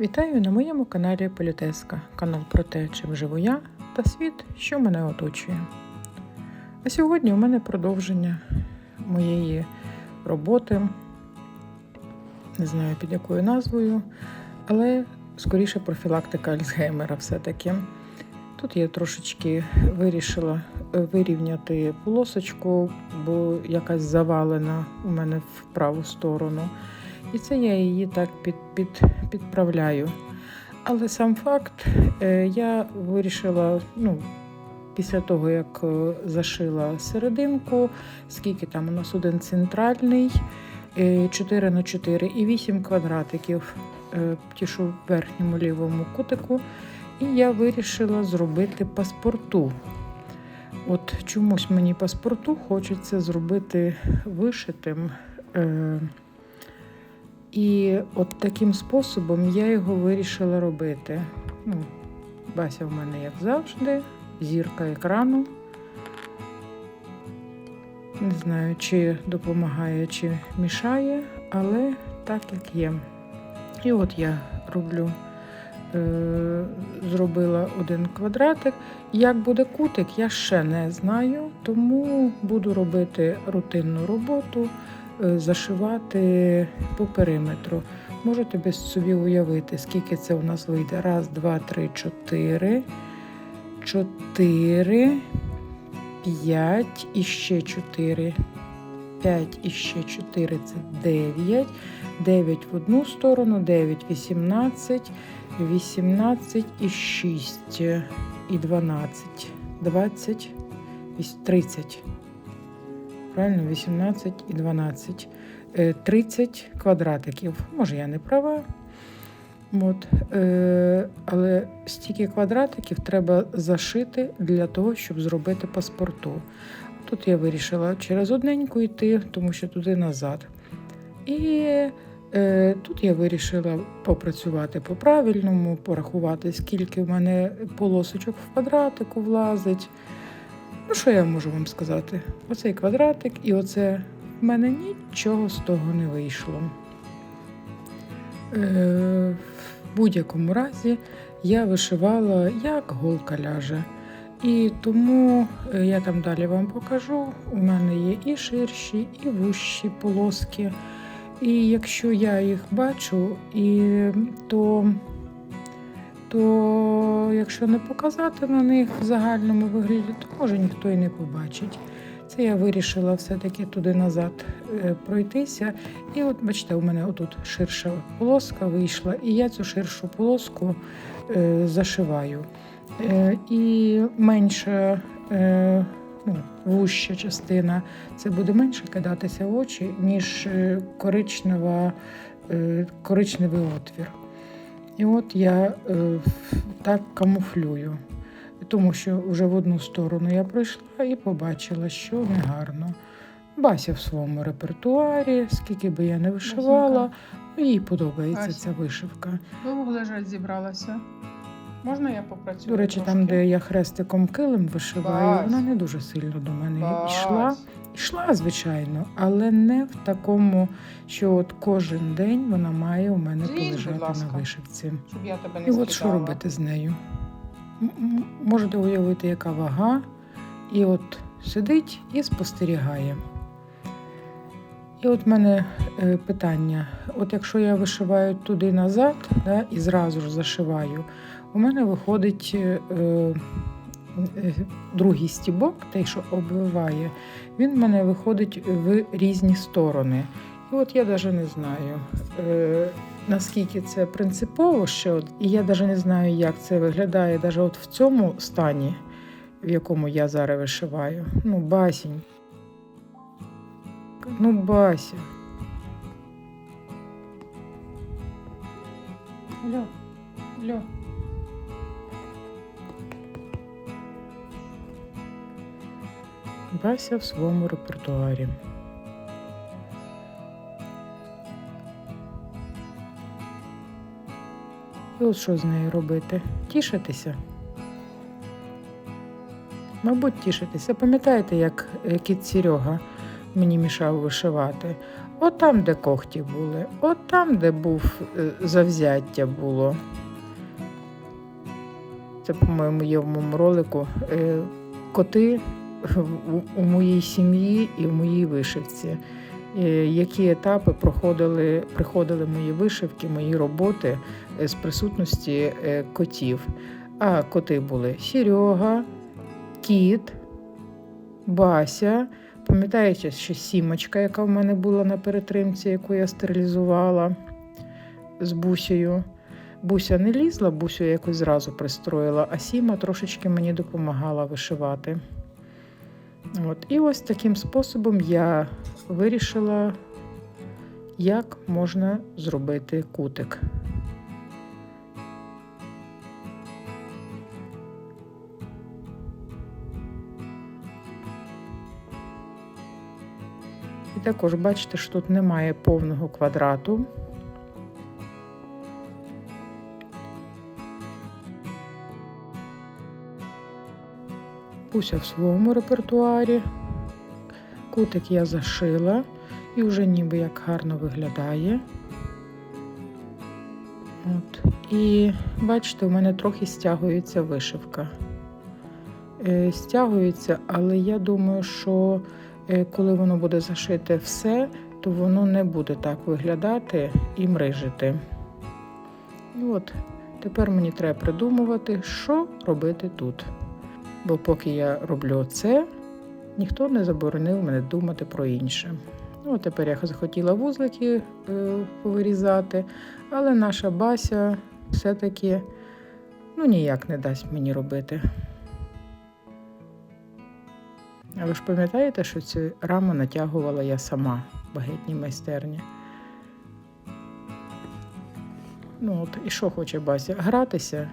Вітаю на моєму каналі Політеска, канал про те, чим живу я та світ, що мене оточує. А сьогодні у мене продовження моєї роботи, не знаю під якою назвою, але скоріше профілактика Альцгеймера все-таки. Тут я трошечки вирішила е, вирівняти полосочку, бо якась завалена у мене в праву сторону. І це я її так під, під, підправляю. Але сам факт, е, я вирішила, ну, після того, як е, зашила серединку, скільки там у нас один центральний, 4 на 4 і 8 квадратиків, е, ті, що в верхньому лівому кутику. І я вирішила зробити паспорту. От чомусь мені паспорту хочеться зробити вишитим. І от таким способом я його вирішила робити. Ну, Бася в мене, як завжди, зірка екрану. Не знаю, чи допомагає, чи мішає, але так як є. І от я роблю, е, зробила один квадратик. Як буде кутик, я ще не знаю, тому буду робити рутинну роботу зашивати по периметру. Можете без собі уявити, скільки це у нас вийде. Раз, два, три, чотири, чотири, п'ять і ще чотири. П'ять і ще чотири це дев'ять. Дев'ять в одну сторону, дев'ять, вісімнадцять, вісімнадцять і шість, і дванадцять, двадцять, тридцять правильно, 18 і 12. Е, 30 квадратиків. Може, я не права. От. Е, але стільки квадратиків треба зашити для того, щоб зробити паспорту. Тут я вирішила через одненьку йти, тому що туди назад. І е, тут я вирішила попрацювати по-правильному, порахувати, скільки в мене полосочок в квадратику влазить. Ну, що я можу вам сказати? Оцей квадратик і оце в мене нічого з того не вийшло. Е, в будь-якому разі я вишивала, як голка ляже. І тому е, я там далі вам покажу. У мене є і ширші, і вущі полоски. І якщо я їх бачу, і, то то якщо не показати на них в загальному вигляді, то може ніхто і не побачить. Це я вирішила все-таки туди назад е, пройтися. І от, бачите, у мене отут ширша полоска вийшла, і я цю ширшу полоску е, зашиваю. Е, і менша е, ну, вуща частина це буде менше кидатися в очі, ніж е, коричнева, е, коричневий отвір. І от я е, так камуфлюю, тому що вже в одну сторону я пройшла і побачила, що негарно. Бася в своєму репертуарі, скільки би я не вишивала, ну, їй подобається Ася. ця вишивка. Довго лежать зібралася. Можна я попрацюю? До речі, там, де я хрестиком килим вишиваю, Бась. вона не дуже сильно до мене Бась. йшла. Йшла, звичайно, але не в такому, що от кожен день вона має у мене будь полежати на вишивці. Щоб я тебе не І от що робити з нею? М- Можете уявити, яка вага, і от сидить і спостерігає. І от в мене е, питання: от якщо я вишиваю туди назад да, і зразу ж зашиваю, у мене виходить е, другий стібок, той, що обвиває, він в мене виходить в різні сторони. І от я навіть не знаю, е, наскільки це принципово ще, от, і я навіть не знаю, як це виглядає навіть от в цьому стані, в якому я зараз вишиваю. Ну, басінь. Ну, Бася. Алло, алло. Бася в своєму репертуарі. І от що з нею робити? Тішитися. Мабуть, тішитися. Пам'ятаєте, як кіт Серега мені мішав вишивати? от там, де когті були, от там, де був е, завзяття було. Це, по-моєму, є в моєму ролику. Е, Коти у моїй сім'ї і в моїй вишивці. Е, Які етапи проходили, приходили мої вишивки, мої роботи е, з присутності е, котів. А коти були Серега, кіт, Бася. Пам'ятаєте, ще сімочка, яка в мене була на перетримці, яку я стерилізувала з бусею. Буся не лізла, бусю якось зразу пристроїла, а сіма трошечки мені допомагала вишивати. От. І ось таким способом я вирішила, як можна зробити кутик. І також бачите, що тут немає повного квадрату. Пуся в своєму репертуарі. Кутик я зашила і вже ніби як гарно виглядає. От. І бачите, у мене трохи стягується вишивка. Е, стягується, але я думаю, що е, коли воно буде зашите все, то воно не буде так виглядати і мрижити. І от тепер мені треба придумувати, що робити тут. Бо поки я роблю це, ніхто не заборонив мене думати про інше. Ну, тепер я захотіла вузлики е, повирізати, але наша бася все-таки ну, ніяк не дасть мені робити. А ви ж пам'ятаєте, що цю раму натягувала я сама в багетній майстерні? Ну от, і що хоче Бася? Гратися?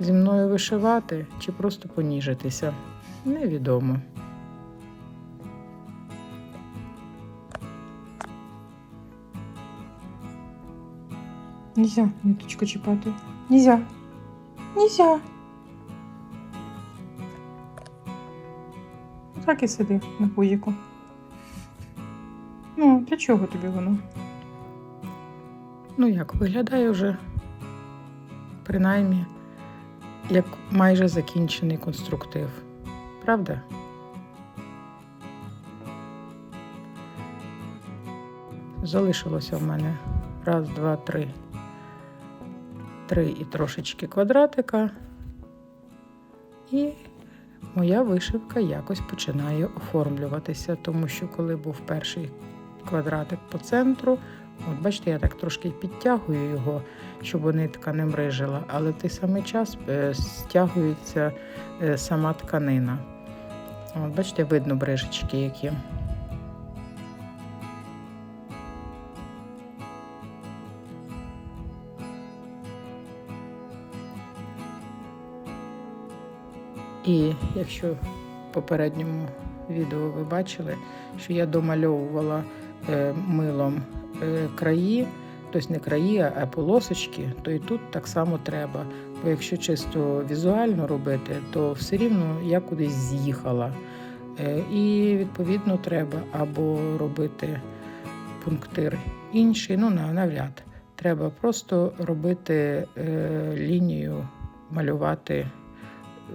Зі мною вишивати чи просто поніжитися? Невідомо. Нельзя ниточку чіпати. Нельзя. Нельзя. Так і сиди на пузіку. Ну, для чого тобі воно? Ну як, виглядає вже принаймні як майже закінчений конструктив. Правда? Залишилося в мене раз, два, три. Три і трошечки квадратика. І моя вишивка якось починає оформлюватися, тому що коли був перший квадратик по центру, От бачите, я так трошки підтягую його, щоб нитка не мрижила, але в той самий час е, стягується е, сама тканина. От бачите, видно брижечки які. І якщо в попередньому відео ви бачили, що я домальовувала е, милом краї, тобто не краї, а полосочки, то і тут так само треба. Бо якщо чисто візуально робити, то все рівно я кудись з'їхала. Е, І відповідно треба або робити пунктир інший, ну на- навряд. Треба просто робити е, лінію, малювати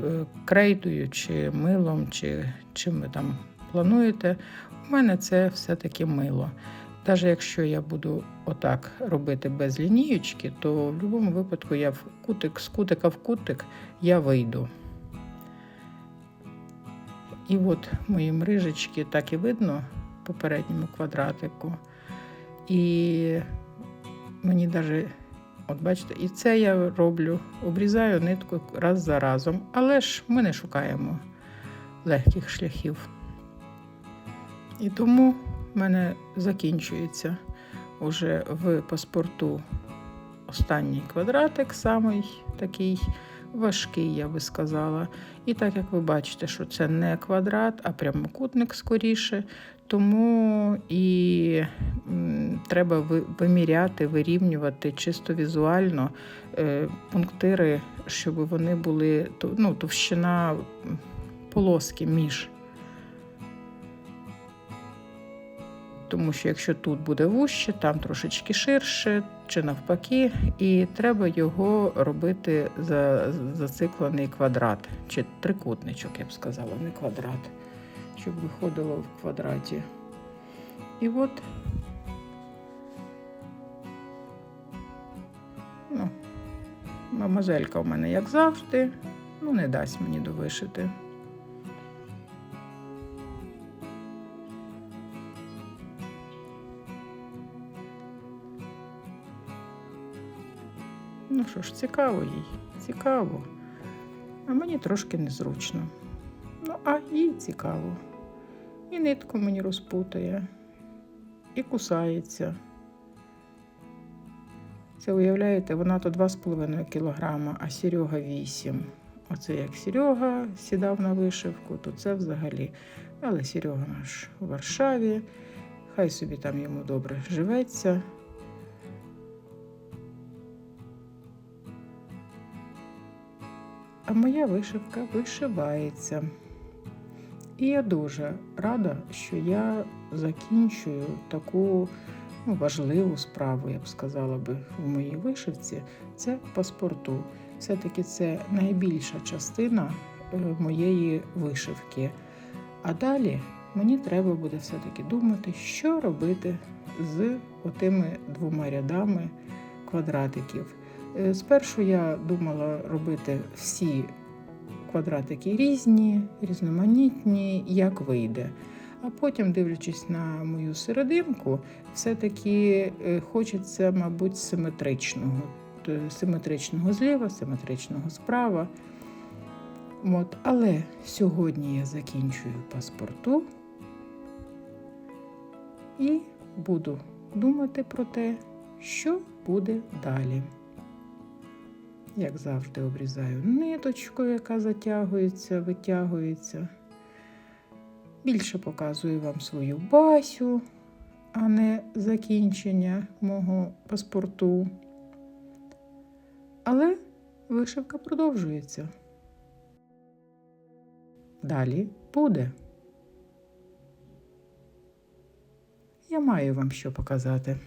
е, крейдою чи милом, чи чим ви там плануєте. У мене це все-таки мило. Навіть якщо я буду отак робити без лінієчки, то в будь-якому випадку я в кутик, з кутика в кутик я вийду. І от мої мрижечки так і видно попередньому квадратику. І мені навіть, от бачите, і це я роблю, обрізаю нитку раз за разом, але ж ми не шукаємо легких шляхів. І тому в мене закінчується уже в паспорту останній квадратик, самий такий важкий, я би сказала. І так як ви бачите, що це не квадрат, а прямокутник скоріше, тому і треба виміряти, вирівнювати чисто візуально е, пунктири, щоб вони були ну, товщина полоски між. Тому що якщо тут буде вужче, там трошечки ширше чи навпаки, і треба його робити за зациклений квадрат чи трикутничок, я б сказала, не квадрат, щоб виходило в квадраті. І от ну, мамазелька в мене, як завжди, ну не дасть мені довишити. Ну що ж, цікаво їй, цікаво. А мені трошки незручно. Ну, а їй цікаво. І нитку мені розпутає, і кусається. Це уявляєте, вона то 2,5 кілограма, а Серега 8. Оце як Серега сідав на вишивку, то це взагалі. Але Серега наш у Варшаві, хай собі там йому добре живеться. А моя вишивка вишивається. І я дуже рада, що я закінчую таку ну, важливу справу, я б сказала би, в моїй вишивці це паспорту. Все-таки це найбільша частина е, моєї вишивки. А далі мені треба буде все-таки думати, що робити з отими двома рядами квадратиків. Е, Спершу я думала робити всі квадратики різні, різноманітні, як вийде. А потім, дивлячись на мою серединку, все-таки е, хочеться, мабуть, симетричного. Симетричного зліва, симетричного справа. От. Але сьогодні я закінчую паспорту і буду думати про те, що буде далі. Як завжди, обрізаю ниточку, яка затягується, витягується. Більше показую вам свою басю, а не закінчення мого паспорту. Але вишивка продовжується. Далі буде. Я маю вам що показати.